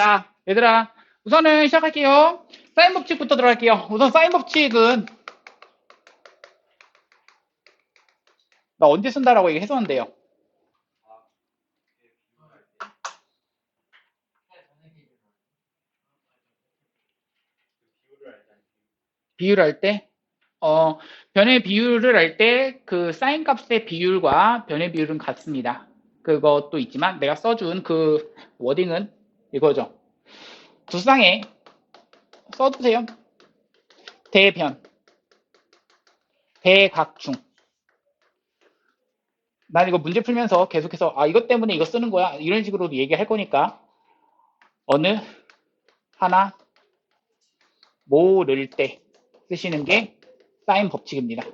자, 얘들아, 우선은 시작할게요. 사인 법칙부터 들어갈게요. 우선 사인 법칙은 나 언제 쓴다라고 얘기했었는데요. 비율을 할 때, 어, 변의 비율을 할 때 그 사인 값의 비율과 변의 비율은 같습니다. 그것도 있지만 내가 써준 그 워딩은 이거죠. 두 쌍에 써두세요. 대변, 대각중. 난 이거 문제 풀면서 계속해서 아 이것 때문에 이거 쓰는 거야 이런 식으로 얘기할 거니까 어느 하나 모를 때 쓰시는 게 사인 법칙입니다.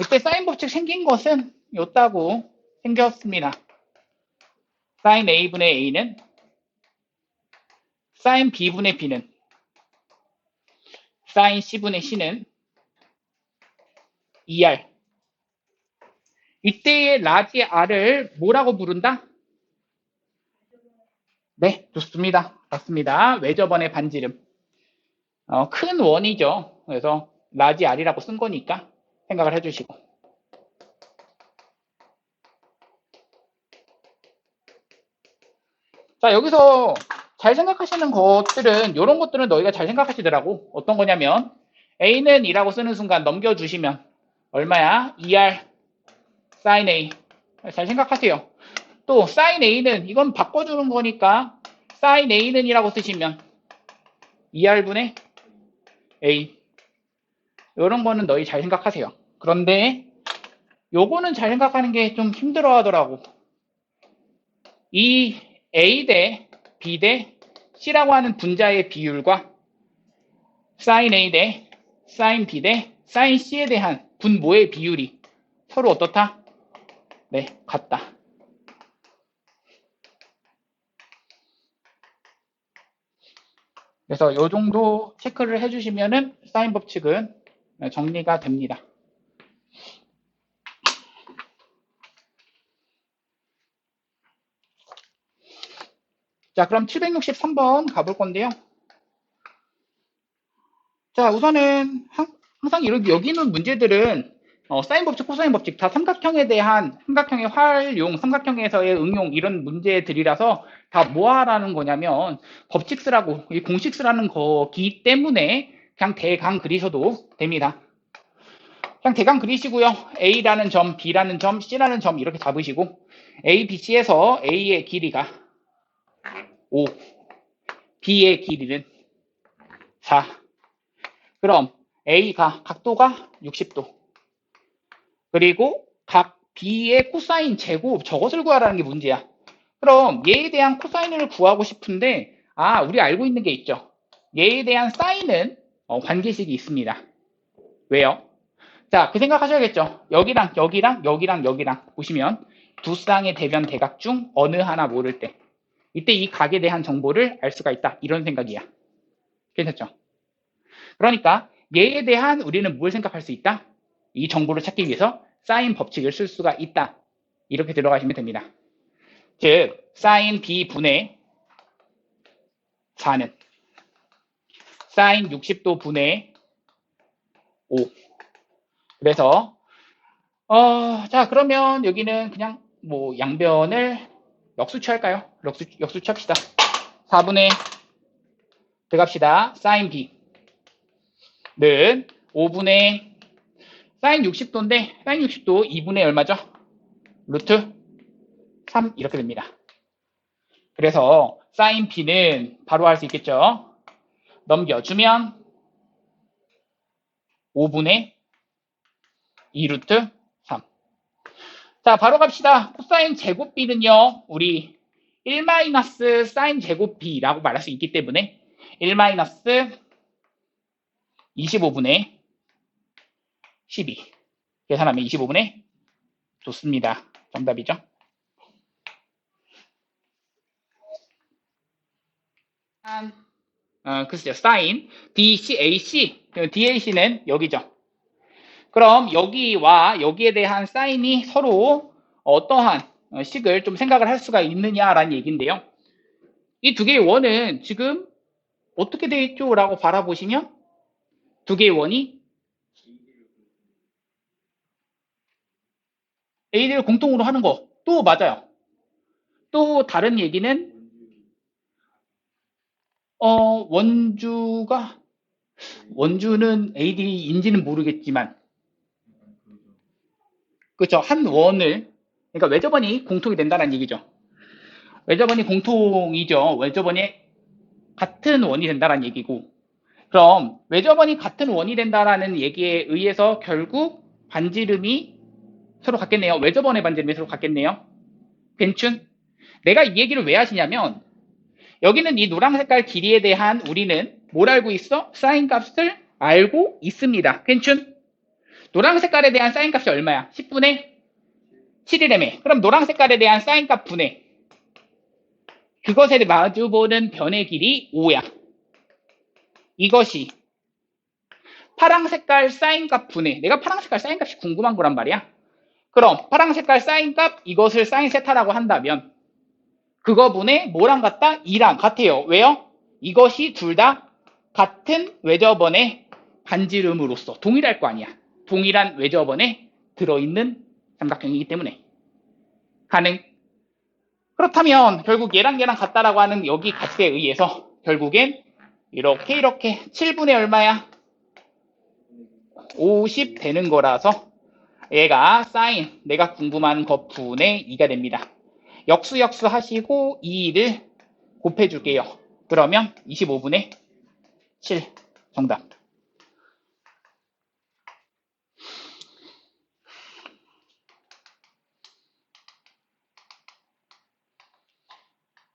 이때 사인 법칙 생긴 것은 요따고 생겼습니다. 사인 A분의 A는 사인 B분의 B는 사인 C분의 C는 2R 이때의 라지 R을 뭐라고 부른다? 네, 좋습니다. 맞습니다. 외접원의 반지름. 어, 큰 원이죠. 그래서 라지 R이라고 쓴 거니까 생각을 해주시고. 자, 여기서 잘 생각하시는 것들은, 이런 것들은 너희가 잘 생각하시더라고. 어떤 거냐면, A는 2라고 쓰는 순간 넘겨주시면, 얼마야? 2R, sin A. 잘 생각하세요. 또, sin A는, 이건 바꿔주는 거니까, sin A는 이라고 쓰시면, 2R분의 A. 이런 거는 너희 잘 생각하세요. 그런데, 요거는 잘 생각하는 게 좀 힘들어 하더라고. 이 A 대 B 대 C라고 하는 분자의 비율과 sin A 대 sin B 대 sin C에 대한 분모의 비율이 서로 어떻다? 네, 같다. 그래서 이 정도 체크를 해주시면은 사인 법칙은 정리가 됩니다. 자, 그럼 763번 가볼 건데요. 자, 우선은 항상 이렇게 여기 있는 문제들은 어, 사인 법칙, 코사인 법칙 다 삼각형에 대한 삼각형의 활용, 삼각형에서의 응용 이런 문제들이라서 다 뭐하라는 거냐면 법칙 쓰라고 이 공식 쓰라는 거기 때문에 그냥 대강 그리셔도 됩니다. 그냥 대강 그리시고요. A라는 점, B라는 점, C라는 점 이렇게 잡으시고 A, B, C에서 A의 길이가 5. B의 길이는 4. 그럼 A가 각도가 60도. 그리고 각 B의 코사인 제곱 저것을 구하라는 게 문제야. 그럼 얘에 대한 코사인을 구하고 싶은데 아 우리 알고 있는 게 있죠. 얘에 대한 사인은 어, 관계식이 있습니다. 왜요? 자, 그 생각하셔야겠죠. 여기랑 여기랑 여기랑 여기랑 보시면 두 쌍의 대변 대각 중 어느 하나 모를 때 이때 이 각에 대한 정보를 알 수가 있다. 이런 생각이야. 괜찮죠? 그러니까 얘에 대한 우리는 뭘 생각할 수 있다? 이 정보를 찾기 위해서 사인 법칙을 쓸 수가 있다. 이렇게 들어가시면 됩니다. 즉, 사인 B분의 4는 사인 60도 분의 5. 그래서 어, 자 그러면 여기는 그냥 뭐 양변을 역수치 할까요? 역수, 역수치 합시다. 4분의 들어갑시다. 사인 B는 5분의 사인 60도인데 사인 60도 2분의 얼마죠? 루트 3 이렇게 됩니다. 그래서 사인 B는 바로 할 수 있겠죠? 넘겨주면 5분의 2루트 3. 자, 바로 갑시다. 코사인 제곱 B는요, 우리 1 마이너스 사인 제곱 B라고 말할 수 있기 때문에 1 마이너스 25분의 12. 계산하면 25분의 좋습니다. 정답이죠. 어, 글쎄요. 사인 DCAC, DAC는 여기죠. 그럼 여기와 여기에 대한 사인이 서로 어떠한 식을 좀 생각을 할 수가 있느냐라는 얘기인데요. 이 두 개의 원은 지금 어떻게 되어 있죠? 라고 바라보시면 두 개의 원이 AD를 공통으로 하는 거 또 맞아요. 또 다른 얘기는 어 원주가 원주는 AD인지는 모르겠지만 그렇죠. 한 원을 그러니까 외접원이 공통이 된다는 얘기죠. 외접원이 공통이죠. 외접원이 같은 원이 된다는 얘기고 그럼 외접원이 같은 원이 된다라는 얘기에 의해서 결국 반지름이 서로 같겠네요. 외접원의 반지름이 서로 같겠네요. 괜춘? 내가 이 얘기를 왜 하시냐면 여기는 이 노란 색깔 길이에 대한 우리는 뭘 알고 있어? 사인 값을 알고 있습니다. 괜춘? 노란 색깔에 대한 사인 값이 얼마야? 10분의 7이라며. 그럼 노란 색깔에 대한 사인 값 분의 그것에 마주보는 변의 길이 5야. 이것이 파랑 색깔 사인 값 분의 내가 파랑 색깔 사인 값이 궁금한 거란 말이야. 그럼 파랑 색깔 사인 값 이것을 사인 세타라고 한다면 그거 분의 뭐랑 같다? 2랑 같아요. 왜요? 이것이 둘 다 같은 외접원의 반지름으로서 동일할 거 아니야. 동일한 외접원에 들어있는 삼각형이기 때문에 가능. 그렇다면 결국 얘랑 얘랑 같다라고 하는 여기 값에 의해서 결국엔 이렇게 이렇게 7분의 얼마야? 50 되는 거라서 얘가 사인 내가 궁금한 것 분의 2가 됩니다. 역수 역수 하시고 2를 곱해 줄게요. 그러면 25분의 7 정답.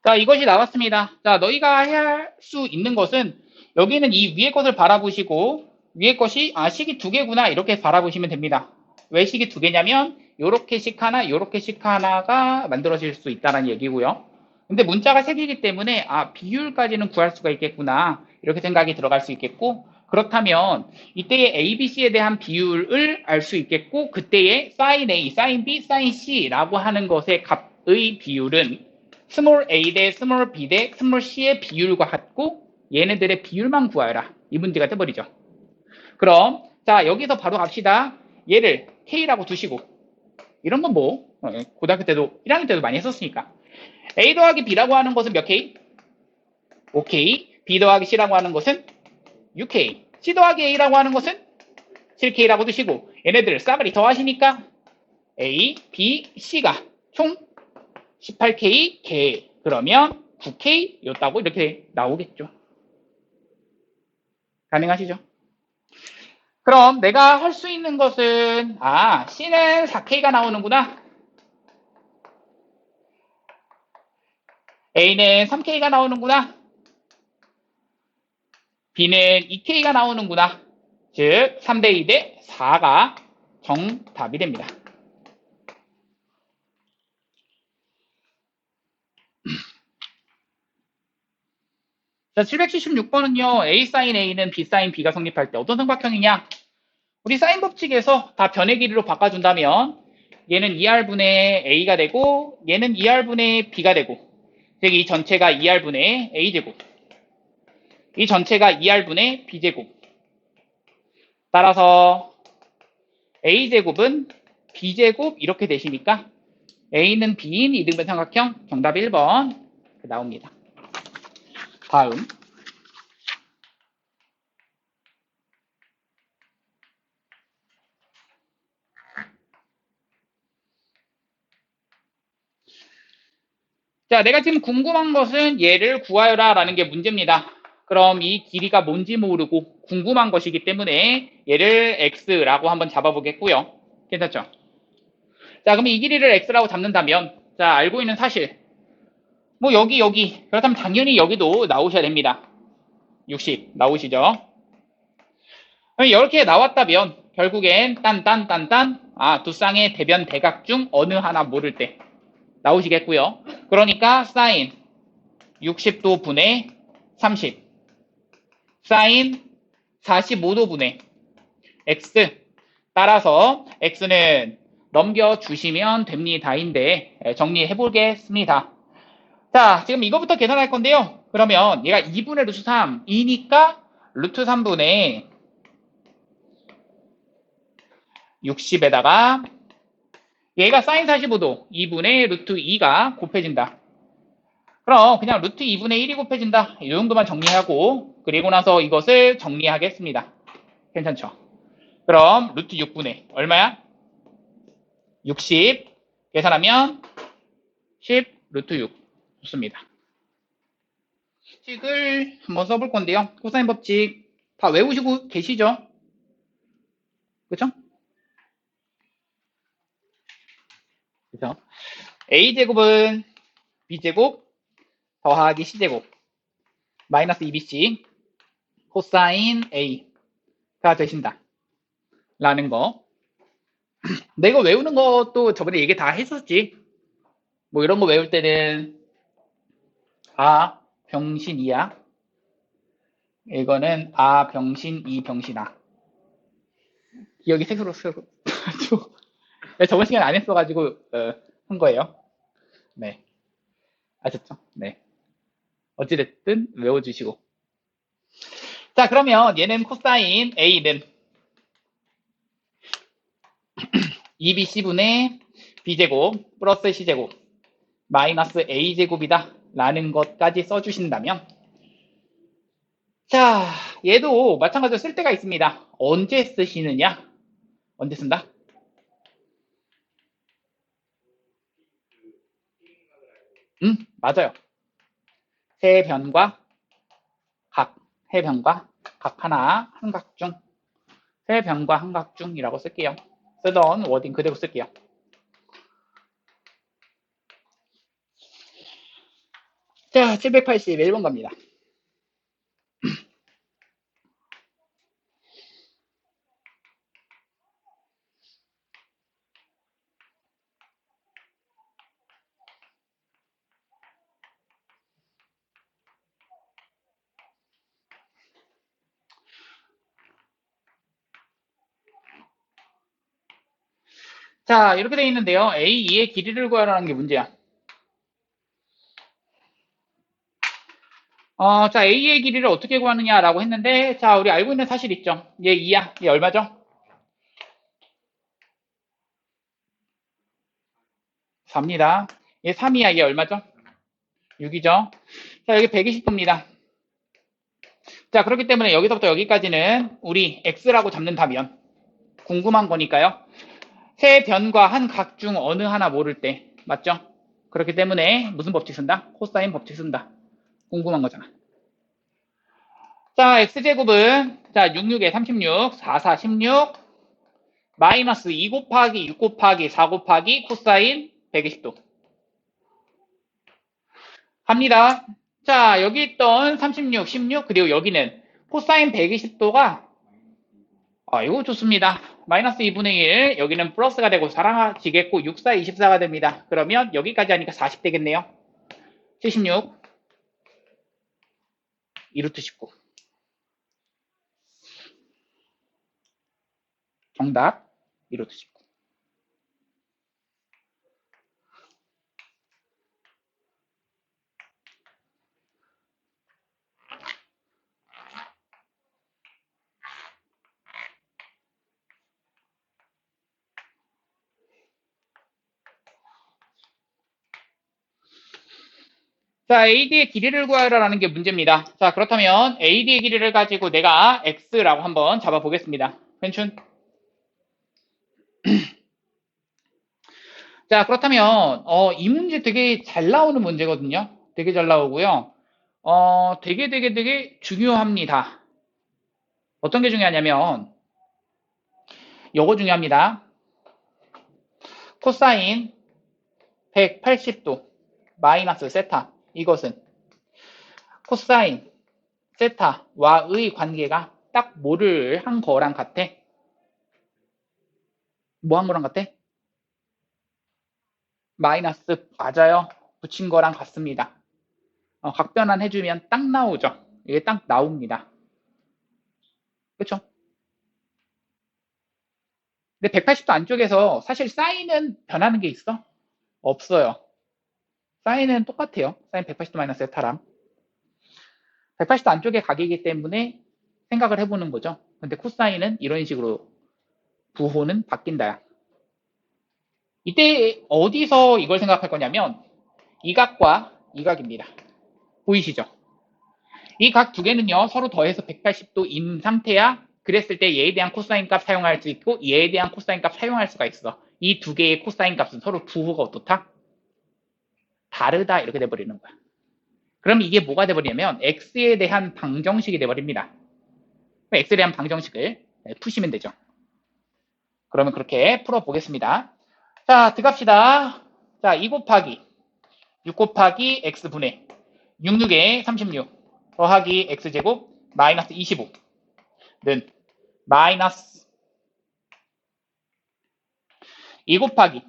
자, 이것이 나왔습니다. 자, 너희가 할 수 있는 것은 여기는 이 위에 것을 바라보시고 위에 것이 아 식이 두 개구나 이렇게 바라보시면 됩니다. 왜 식이 두 개냐면 요렇게 식 하나, 요렇게 식 하나가 만들어질 수 있다는 얘기고요. 근데 문자가 세 개이기 때문에 아 비율까지는 구할 수가 있겠구나 이렇게 생각이 들어갈 수 있겠고 그렇다면 이때의 A, B, C에 대한 비율을 알 수 있겠고 그때의 sin A, sin B, sin C라고 하는 것의 값의 비율은 스몰 a 대 스몰 b 대 스몰 c의 비율과 같고 얘네들의 비율만 구하여라. 이 문제가 돼버리죠. 그럼 자 여기서 바로 갑시다. 얘를 k라고 두시고 이런 건 뭐 고등학교 때도 1학년 때도 많이 했었으니까 a 더하기 b라고 하는 것은 몇 k? 5k b 더하기 c라고 하는 것은 6k c 더하기 a라고 하는 것은 7k라고 두시고 얘네들을 싸그리 더하시니까 a, b, c가 총 18K 개 그러면 9K 였다고 이렇게 나오겠죠. 가능하시죠? 그럼 내가 할 수 있는 것은 아 C는 4K가 나오는구나. A는 3K가 나오는구나. B는 2K가 나오는구나. 즉 3대 2대 4가 정답이 됩니다. 자, 776번은요, A 사인 A는 B 사인 B가 성립할 때 어떤 삼각형이냐? 우리 사인 법칙에서 다 변의 길이로 바꿔준다면 얘는 2R분의 A가 되고 얘는 2R분의 B가 되고 즉 이 전체가 2R분의 A제곱 이 전체가 2R분의 B제곱 따라서 A제곱은 B제곱 이렇게 되시니까 A는 B인 이등변 삼각형 정답 1번 나옵니다. 다음 자, 내가 지금 궁금한 것은 얘를 구하여라 라는 게 문제입니다. 그럼 이 길이가 뭔지 모르고 궁금한 것이기 때문에 얘를 x라고 한번 잡아보겠고요. 괜찮죠? 자, 그럼 이 길이를 x라고 잡는다면 자, 알고 있는 사실 뭐 여기 여기 그렇다면 당연히 여기도 나오셔야 됩니다. 60 나오시죠? 이렇게 나왔다면 결국엔 딴딴딴딴 아, 두 쌍의 대변 대각 중 어느 하나 모를 때 나오시겠고요. 그러니까 사인 60도 분의 30 사인 45도 분의 x 따라서 x는 넘겨주시면 됩니다인데 정리해 보겠습니다. 자, 지금 이거부터 계산할 건데요. 그러면 얘가 2분의 루트 3, 2니까 루트 3분의 60에다가 얘가 사인 45도 2분의 루트 2가 곱해진다. 그럼 그냥 루트 2분의 1이 곱해진다. 이 정도만 정리하고 그리고 나서 이것을 정리하겠습니다. 괜찮죠? 그럼 루트 6분의 얼마야? 60 계산하면 10 루트 6 좋습니다. 법칙을 한번 써볼 건데요. 코사인 법칙 다 외우시고 계시죠? 그쵸? 그죠? a제곱은 b제곱 더하기 c제곱 마이너스 2bc 코사인 a가 되신다. 라는 거. 내가 외우는 것도 저번에 얘기 다 했었지. 뭐 이런 거 외울 때는 아 병신 이야. 이거는 아 병신 이 병신아. 기억이 새록새록. 네, 저번 시간 안 했어가지고 어, 한 거예요. 네. 아셨죠? 네. 어찌됐든 외워주시고. 자, 그러면 얘는 코사인 A는 2BC분의 B제곱 플러스 C제곱 마이너스 A제곱이다 라는 것까지 써주신다면 자, 얘도 마찬가지로 쓸 때가 있습니다. 언제 쓰시느냐? 언제 쓴다? 음, 맞아요. 세 변과 각, 해변과 각 하나, 한각 중, 세 변과 한각 중이라고 쓸게요. 쓰던 워딩 그대로 쓸게요. 자, 781번 갑니다. 자, 이렇게 되어 있는데요. A2의 길이를 구하라는 게 문제야. 어, 자, A의 길이를 어떻게 구하느냐라고 했는데, 자, 우리 알고 있는 사실 있죠? 얘 2야. 얘 얼마죠? 4입니다. 얘 3이야. 얘 얼마죠? 6이죠? 자, 여기 120도입니다. 자, 그렇기 때문에 여기서부터 여기까지는 우리 X라고 잡는다면 궁금한 거니까요. 세 변과 한 각 중 어느 하나 모를 때 맞죠? 그렇기 때문에 무슨 법칙 쓴다? 코사인 법칙 쓴다. 궁금한 거잖아. 자, x제곱은 자 66에 36, 4, 4, 16 마이너스 2 곱하기 6 곱하기 4 곱하기 코사인 120도 합니다. 자, 여기 있던 36, 16 그리고 여기는 코사인 120도가 아, 이거 좋습니다. 마이너스 2분의 1, 여기는 플러스가 되고 사라지겠고 6, 4, 24가 됩니다. 그러면 여기까지 하니까 40 되겠네요. 76, 2루트 19. 정답, 2루트 19. 자, AD의 길이를 구하라는 게 문제입니다. 자, 그렇다면 AD의 길이를 가지고 내가 X라고 한번 잡아보겠습니다. 괜춘? 자, 그렇다면 어, 이 문제 되게 잘 나오는 문제거든요. 되게 잘 나오고요. 어, 되게 되게 되게 중요합니다. 어떤 게 중요하냐면 요거 중요합니다. 코사인 180도 마이너스 세타 이것은 코사인 세타와의 관계가 딱 뭐를 한 거랑 같아? 뭐 한 거랑 같아? 마이너스 맞아요. 붙인 거랑 같습니다. 어, 각변환 해주면 딱 나오죠. 이게 딱 나옵니다. 그쵸? 근데 180도 안쪽에서 사실 사인은 변하는 게 있어? 없어요. 사인은 똑같아요. 사인 180도 마이너스 세타랑. 180도 안쪽의 각이기 때문에 생각을 해보는 거죠. 근데 코사인은 이런 식으로 부호는 바뀐다. 이때 어디서 이걸 생각할 거냐면 이 각과 이 각입니다. 보이시죠? 이 각 두 개는요 서로 더해서 180도인 상태야. 그랬을 때 얘에 대한 코사인 값 사용할 수 있고 얘에 대한 코사인 값 사용할 수가 있어. 이 두 개의 코사인 값은 서로 부호가 어떻다? 다르다 이렇게 돼버리는 거야. 그럼 이게 뭐가 돼버리냐면 x에 대한 방정식이 돼버립니다. x에 대한 방정식을 푸시면 되죠. 그러면 그렇게 풀어보겠습니다. 자, 들어갑시다. 자, 2 곱하기 6 곱하기 x분의 66에 36 더하기 x제곱 마이너스 25는 마이너스 2 곱하기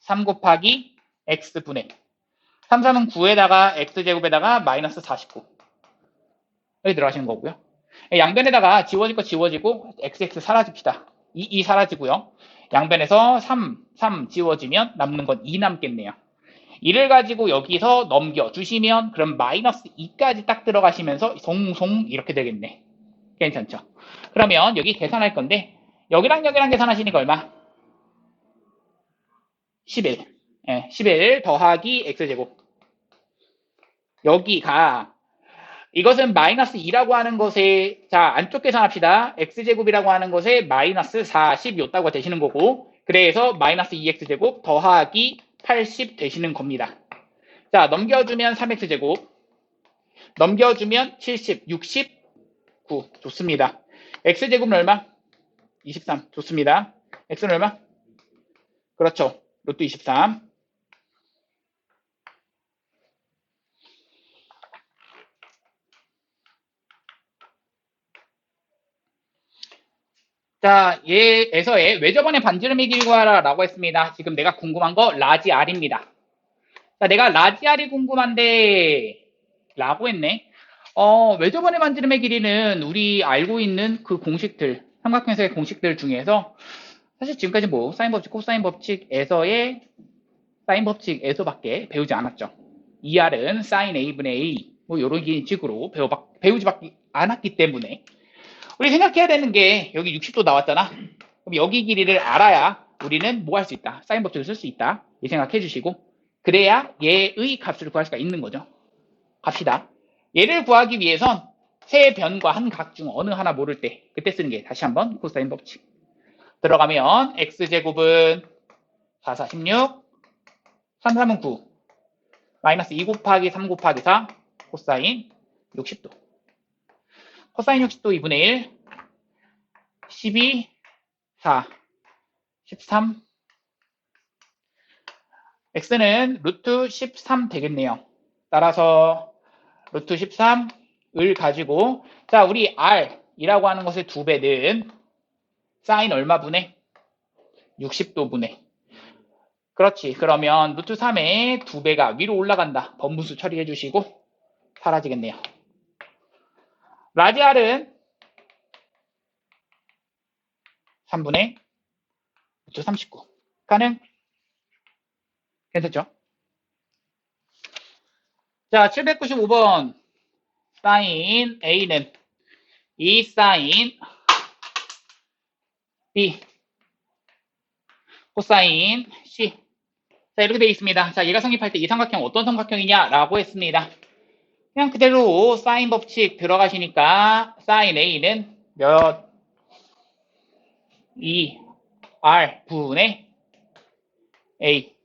3 곱하기 x분의 3, 3은 9에다가 x제곱에다가 마이너스 49 여기 들어가시는 거고요. 양변에다가 지워질 거 지워지고 xx 사라집시다. 2, 2 사라지고요. 양변에서 3, 3 지워지면 남는 건 2 남겠네요. 2를 가지고 여기서 넘겨주시면 그럼 마이너스 2까지 딱 들어가시면서 송송 이렇게 되겠네. 괜찮죠? 그러면 여기 계산할 건데 여기랑 여기랑 계산하시니까 얼마? 11. 예, 11 더하기 x제곱. 여기가 이것은 마이너스 2라고 하는 것에 자 안쪽 계산합시다. x제곱이라고 하는 것에 마이너스 40이었다고 되시는 거고 그래서 마이너스 2x제곱 더하기 80 되시는 겁니다. 자 넘겨주면 3x제곱 넘겨주면 70, 69 좋습니다. x제곱은 얼마? 23 좋습니다. x는 얼마? 그렇죠. 로또 23 자, 얘에서의 왜 저번에 반지름의 길이 구하라라고 했습니다. 지금 내가 궁금한 거 라지 R입니다. 자, 내가 라지 R이 궁금한데 라고 했네. 어, 왜 저번에 반지름의 길이는 우리 알고 있는 그 공식들, 삼각형에서의 공식들 중에서 사실 지금까지 뭐 사인 법칙, 코사인 법칙에서의 사인 법칙에서밖에 배우지 않았죠. ER은 사인 A분의 A 뭐 이런 식으로 배워 배우지 않았기 때문에 우리 생각해야 되는 게 여기 60도 나왔잖아. 그럼 여기 길이를 알아야 우리는 뭐 할 수 있다. 사인 법칙을 쓸 수 있다. 이 생각해 주시고 그래야 얘의 값을 구할 수가 있는 거죠. 갑시다. 얘를 구하기 위해선 세 변과 한 각 중 어느 하나 모를 때 그때 쓰는 게 다시 한번 코사인 법칙. 들어가면 x제곱은 4, 4, 16 3, 3은 9 마이너스 2 곱하기 3 곱하기 4 코사인 60도 코사인 60도 2분의 1 12 4 13 x는 루트 13 되겠네요. 따라서 루트 13을 가지고 자 우리 r이라고 하는 것의 두 배는 사인 얼마 분의? 60도 분의. 그렇지. 그러면 루트 3의 두 배가 위로 올라간다. 범분수 처리해 주시고 사라지겠네요. 라디알은 3분의 루트 39. 가능? 괜찮죠? 자, 795번 사인 A는 2 사인 B 코사인 C 자 이렇게 되어 있습니다. 자 얘가 성립할 때 이 삼각형 어떤 삼각형이냐라고 했습니다. 그냥 그대로 사인 법칙 들어가시니까 사인 A는 몇? 2 R 분의 A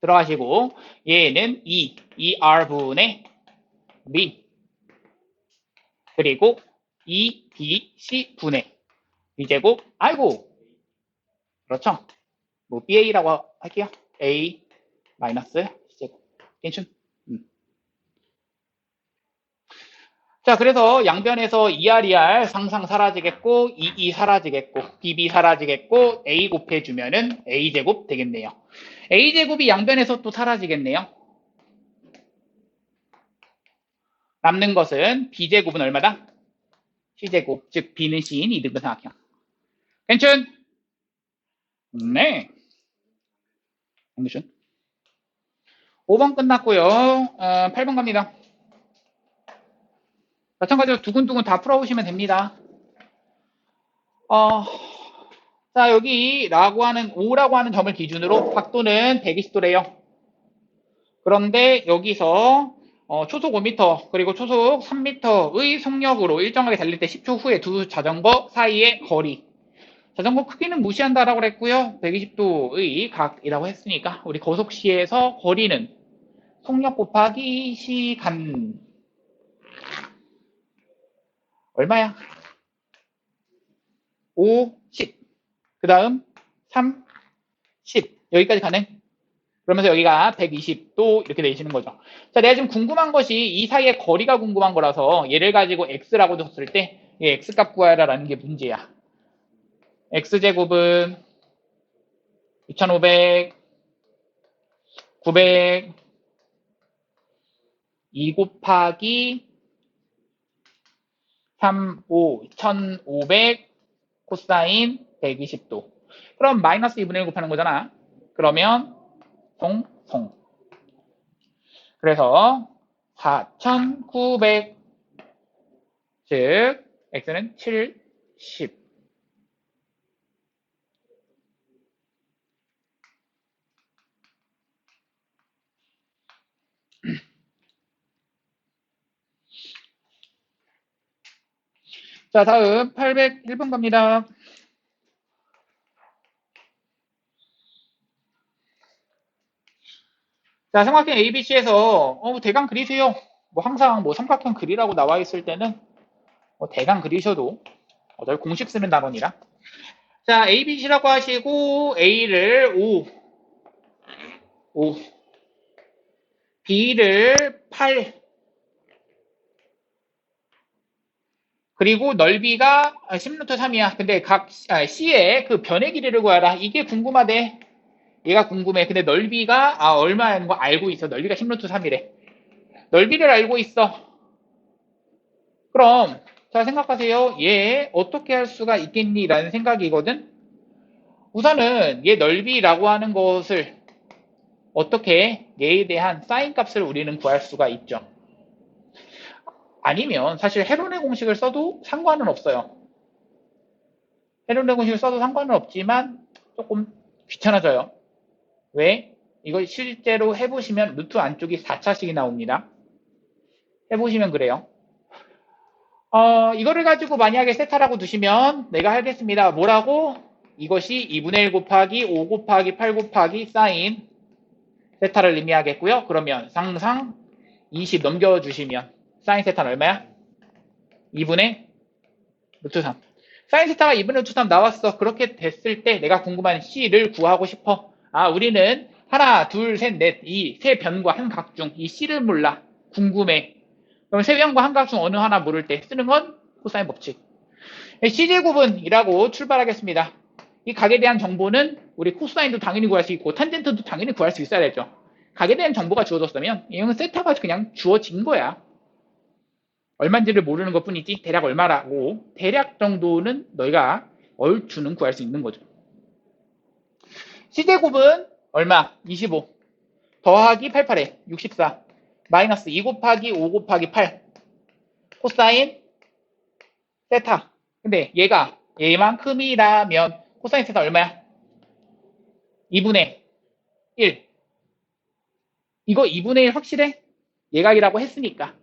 들어가시고 얘는 2 2R 분의 B. 그리고 2 B C 분의 B제곱. 아이고! 그렇죠. 뭐 BA라고 할게요. A 마이너스 C제곱. 괜춘 음. 자 그래서 양변에서 2R, 2R 상상 사라지겠고 2, 2 사라지겠고 BB 사라지겠고 A 곱해주면은 A제곱 되겠네요 A제곱이 양변에서 또 사라지겠네요 남는 것은 B제곱은 얼마다? C제곱, 즉 B는 C인 이등분 삼각형. 괜춘? 네. 괜춘? 5번 끝났고요. 어, 8번 갑니다. 마찬가지로 두근두근 다 풀어보시면 됩니다. 어, 자, 여기 라고 하는 5라고 하는 점을 기준으로 각도는 120도래요. 그런데 여기서 어, 초속 5m 그리고 초속 3m의 속력으로 일정하게 달릴 때 10초 후에 두 자전거 사이의 거리 자전거 크기는 무시한다라고 그랬고요. 120도의 각이라고 했으니까 우리 거속시에서 거리는 속력 곱하기 시간 얼마야? 5, 10. 그 다음 3, 10. 여기까지 가네. 그러면서 여기가 120도 이렇게 되시는 거죠. 자, 내가 지금 궁금한 것이 이 사이의 거리가 궁금한 거라서 얘를 가지고 x라고 줬을 때이 x값 구하라라는 게 문제야. x제곱은 2500, 900, 2 곱하기 3, 5, 1500 코사인 120도. 그럼 마이너스 2분의 1 곱하는 거잖아. 그러면 동송. 그래서 4900 즉 x는 70 자, 다음 801번 갑니다. 자, 삼각형 ABC에서 어, 대강 그리세요. 뭐 항상 뭐 삼각형 그리라고 나와 있을 때는 뭐 대강 그리셔도 어차피 공식 쓰는 단원이라. 자, ABC라고 하시고 A를 5, 5, B를 8, 그리고 넓이가 10루트 3이야. 근데 각 아, C의 그 변의 길이를 구하라. 이게 궁금하대. 얘가 궁금해. 근데 넓이가 아, 얼마인 거 알고 있어. 넓이가 10루트 3이래. 넓이를 알고 있어. 그럼 자 생각하세요. 얘 어떻게 할 수가 있겠니? 라는 생각이거든. 우선은 얘 넓이라고 하는 것을 어떻게 얘에 대한 사인 값을 우리는 구할 수가 있죠. 아니면 사실 헤론의 공식을 써도 상관은 없어요. 헤론의 공식을 써도 상관은 없지만 조금 귀찮아져요. 왜? 이거 실제로 해보시면 루트 안쪽이 4차식이 나옵니다. 해보시면 그래요. 어, 이거를 가지고 만약에 세타라고 두시면 내가 하겠습니다. 뭐라고? 이것이 2분의 1 곱하기 5 곱하기 8 곱하기 사인 세타를 의미하겠고요. 그러면 상상 20 넘겨주시면 사인 세타는 얼마야? 2분의 루트 3. 사인 세타가 2분의 루트 3 나왔어. 그렇게 됐을 때 내가 궁금한 C를 구하고 싶어. 아, 우리는 하나, 둘, 셋, 넷, 이 세 변과 한 각 중 이 C를 몰라. 궁금해. 그럼 세 변과 한 각 중 어느 하나 모를 때 쓰는 건 코사인 법칙. C제곱은이라고 출발하겠습니다. 이 각에 대한 정보는 우리 코사인도 당연히 구할 수 있고 탄젠트도 당연히 구할 수 있어야 되죠. 각에 대한 정보가 주어졌으면 이건 세타가 그냥 주어진 거야. 얼마인지를 모르는 것 뿐이지 대략 얼마라고 대략 정도는 너희가 얼추는 구할 수 있는 거죠. C제곱은 얼마? 25 더하기 88에 64 마이너스 2 곱하기 5 곱하기 8 코사인 세타 근데 얘가 얘만큼이라면 코사인 세타 얼마야? 2분의 1 이거 2분의 1 확실해? 예각이라고 했으니까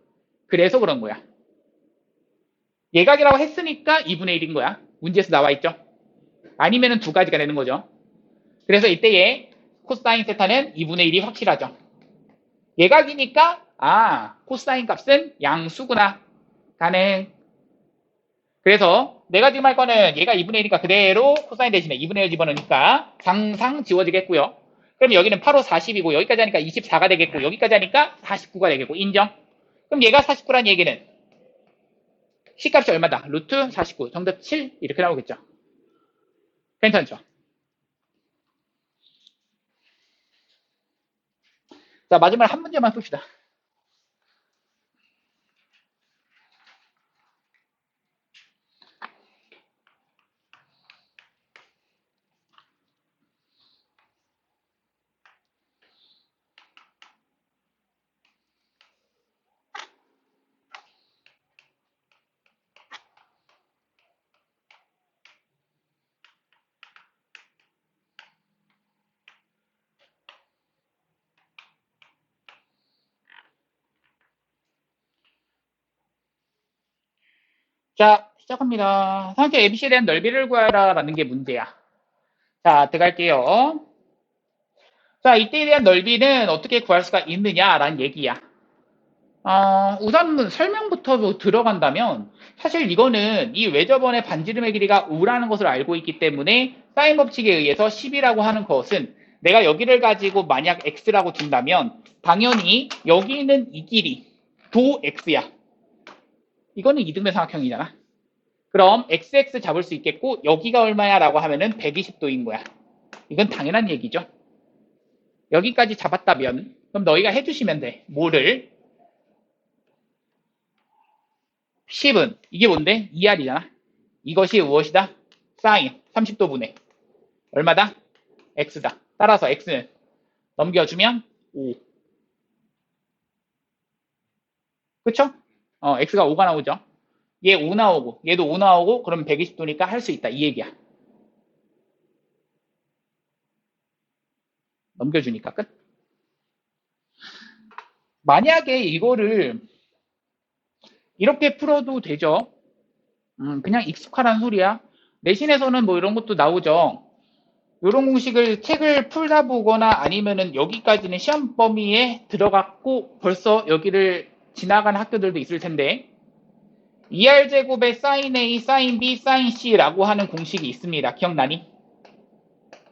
그래서 그런 거야. 예각이라고 했으니까 2분의 1인 거야. 문제에서 나와 있죠. 아니면은 두 가지가 되는 거죠. 그래서 이때의 코사인 세타는 2분의 1이 확실하죠. 예각이니까 아 코사인 값은 양수구나. 가능. 그래서 내가 지금 할 거는 얘가 2분의 1이니까 그대로 코사인 대신에 2분의 1 집어넣으니까 상상 지워지겠고요. 그럼 여기는 8호 40이고 여기까지 하니까 24가 되겠고 여기까지 하니까 49가 되겠고 인정. 그럼 얘가 49란 얘기는 C값이 얼마다? 루트 49. 정답 7 이렇게 나오겠죠. 괜찮죠? 자 마지막 한 문제만 풉시다. 자, 시작합니다. 삼각형 ABC에 대한 넓이를 구하라 라는 게 문제야. 자, 들어갈게요. 자, 이때에 대한 넓이는 어떻게 구할 수가 있느냐라는 얘기야. 어, 우선 설명부터 들어간다면 사실 이거는 이 외접원의 반지름의 길이가 우라는 것을 알고 있기 때문에 사인 법칙에 의해서 10이라고 하는 것은 내가 여기를 가지고 만약 x라고 둔다면 당연히 여기 있는 이 길이 도 x야. 이거는 이등변 삼각형이잖아. 그럼 xx 잡을 수 있겠고 여기가 얼마야 라고 하면은 120도인 거야. 이건 당연한 얘기죠. 여기까지 잡았다면 그럼 너희가 해주시면 돼. 뭐를? 10은 이게 뭔데? 2R이잖아. 이것이 무엇이다? 사인 30도분의 얼마다? X다. 따라서 X는 넘겨주면 5. 그쵸? 어, X가 5가 나오죠. 얘 5 나오고 얘도 5 나오고 그럼 120도니까 할 수 있다. 이 얘기야. 넘겨주니까 끝. 만약에 이거를 이렇게 풀어도 되죠. 음, 그냥 익숙하란 소리야. 내신에서는 뭐 이런 것도 나오죠. 이런 공식을 책을 풀다 보거나 아니면은 여기까지는 시험 범위에 들어갔고 벌써 여기를 지나간 학교들도 있을 텐데 2R 제곱의 sin A, sin B, sin C라고 하는 공식이 있습니다. 기억나니?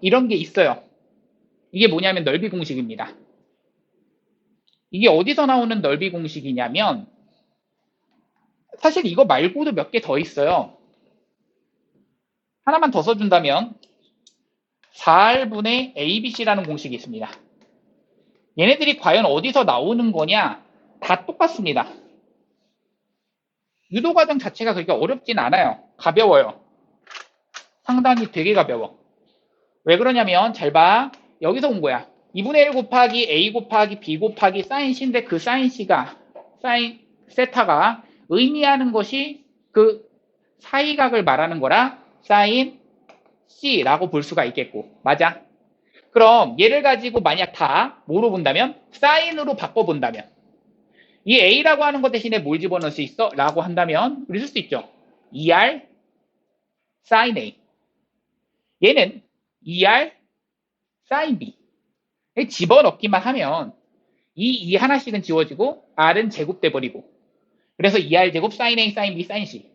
이런 게 있어요. 이게 뭐냐면 넓이 공식입니다. 이게 어디서 나오는 넓이 공식이냐면 사실 이거 말고도 몇 개 더 있어요. 하나만 더 써준다면 4R분의 ABC라는 공식이 있습니다. 얘네들이 과연 어디서 나오는 거냐? 다 똑같습니다. 유도 과정 자체가 그렇게 어렵진 않아요. 가벼워요. 상당히 되게 가벼워. 왜 그러냐면 잘 봐. 여기서 온 거야. 2분의 1 곱하기 A 곱하기 B 곱하기 사인 C인데 그 사인 C가 사인 세타가 의미하는 것이 그 사이각을 말하는 거라 사인 C라고 볼 수가 있겠고 맞아? 그럼 얘를 가지고 만약 다 뭐로 본다면 사인으로 바꿔 본다면 이 A라고 하는 것 대신에 뭘 집어넣을 수 있어? 라고 한다면 우리 쓸 수 있죠. 2R 사인 A. 얘는 2R 사인 B. 집어넣기만 하면 이, 이 하나씩은 지워지고 R은 제곱돼 버리고 그래서 2R 제곱 사인 A 사인 B 사인 C.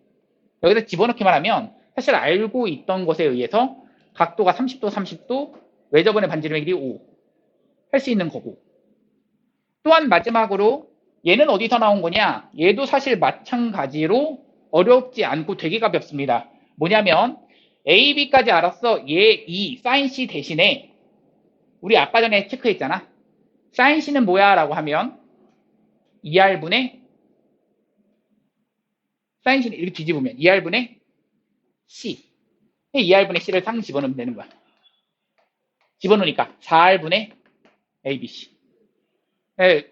여기다 집어넣기만 하면 사실 알고 있던 것에 의해서 각도가 30도 30도 외접원의 반지름의 길이 5 할 수 있는 거고. 또한 마지막으로 얘는 어디서 나온 거냐? 얘도 사실 마찬가지로 어렵지 않고 되게 가볍습니다. 뭐냐면 A, B까지 알았어. 얘2 사인 C 대신에 우리 아까 전에 체크했잖아. 사인 C는 뭐야? 라고 하면 2R분의 사인 C는 이렇게 뒤집으면 2R분의 C. 2R분의 C를 상 집어넣으면 되는 거야. 집어넣으니까 4R분의 ABC 네,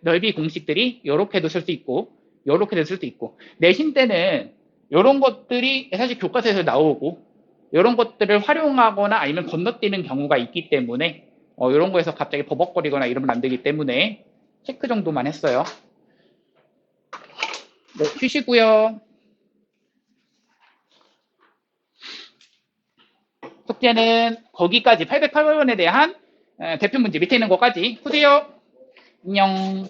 넓이 공식들이 이렇게도 쓸 수 있고 이렇게도 쓸 수 있고 내신 때는 이런 것들이 사실 교과서에서 나오고 이런 것들을 활용하거나 아니면 건너뛰는 경우가 있기 때문에 어, 이런 거에서 갑자기 버벅거리거나 이러면 안 되기 때문에 체크 정도만 했어요. 네, 쉬시고요. 숙제는 거기까지 808번에 대한 에, 대표 문제 밑에 있는 것까지 푸세요. 안녕.